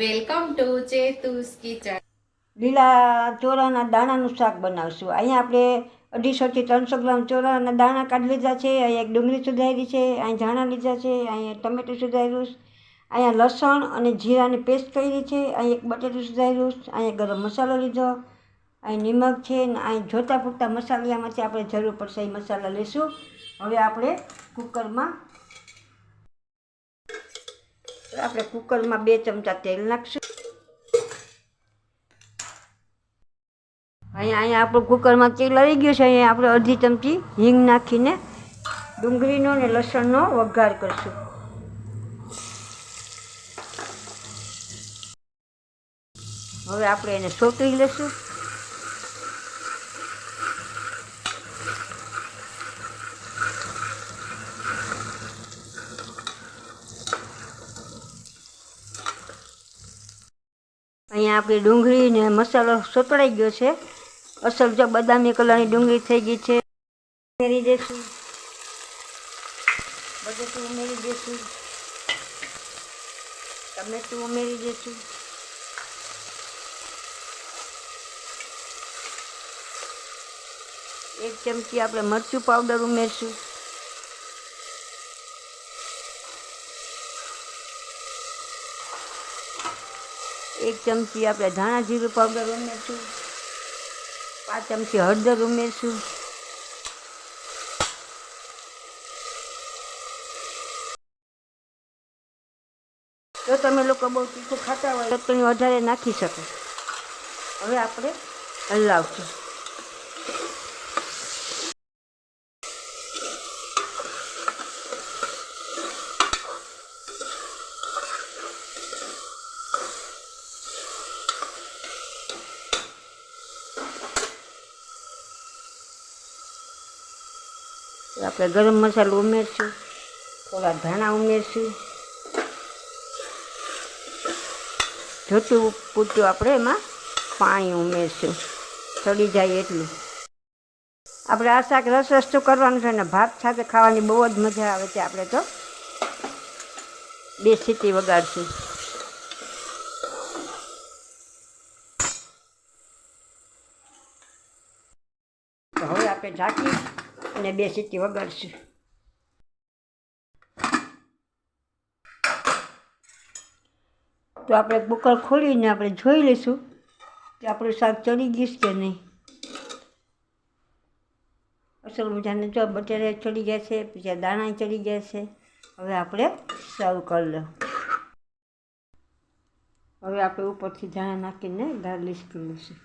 Welcome to ચેતુસ kitchen. લીલા ચોરાના દાણાનું શાક બનાવશું. અહીંયા આપણે અઢીસોથી ત્રણસો ગ્રામ ચોરાના દાણા કાઢી લીધા છે, અહીંયા એક ડુંગળી સુધારી છે અહીં ધાણા લીધા છે, અહીંયા ટમેટું સુધાર્યું અહીંયા લસણ અને જીરાની પેસ્ટ કરી છે અહીં એક બટેટું સુધાર્યું અહીંયા ગરમ મસાલો લીધો અહીં નિમક છે ને અહીં જોતા પૂરતા મસાલિયામાંથી આપણે જરૂર પડશે એ મસાલા લઈશું. હવે આપણે કુકરમાં આપણે કુકરમાં બે ચમચા તેલ નાખશું. અહીંયા અહીંયા આપણું કુકરમાં તેલ આવી ગયું છે. અહીંયા આપણે અડધી ચમચી હિંગ નાખીને ડુંગળીનો અને લસણનો વઘાર કરશું. હવે આપણે એને સોતરી લઈશું અહીંયા આપણી ડુંગળી ને મસાલો સતળાઈ ગયો છે. અસલ જો બદામી કલરની ડુંગળી થઈ ગઈ છે. ઉમેરી દઈશું બટેટું ઉમેરી દઈશું ટમેટું ઉમેરી દઈશું એક ચમચી આપણે મરચું પાવડર ઉમેરશું. એક ચમચી આપણે ધાણા જીરું પાવડર ઉમેરશું. પાંચ ચમચી હળદર ઉમેરશું. જો તમે લોકો બહુ તીખું ખાતા હોય તો તમે વધારે નાખી શકો. હવે આપણે હલાવશું. આપણે ગરમ મસાલો ઉમેરશું, થોડા ધાણા ઉમેરશું. જોતું પૂરતું આપણે એમાં પાણી ઉમેરશું. ચડી જાય એટલું. આપણે આ શાક રસ રસતું કરવાનું છે ને ભાત સાથે ખાવાની બહુ જ મજા આવે છે આપણે તો. બે સીટી વગાડશું. હવે આપણે ઢાંકી અને બે સીટી વગાડશું. તો આપણે કુકર ખોલીને આપણે જોઈ લઈશું કે આપણું શાક ચડી ગયું કે નહીં. અસલ મજાને જો બટેરે ચડી ગયા છે પછી દાણા ચડી ગયા છે. હવે આપણે સર્વ કરી લો હવે આપણે ઉપરથી ધાણા નાખીને ગાર્લિશ કરી લઈશું.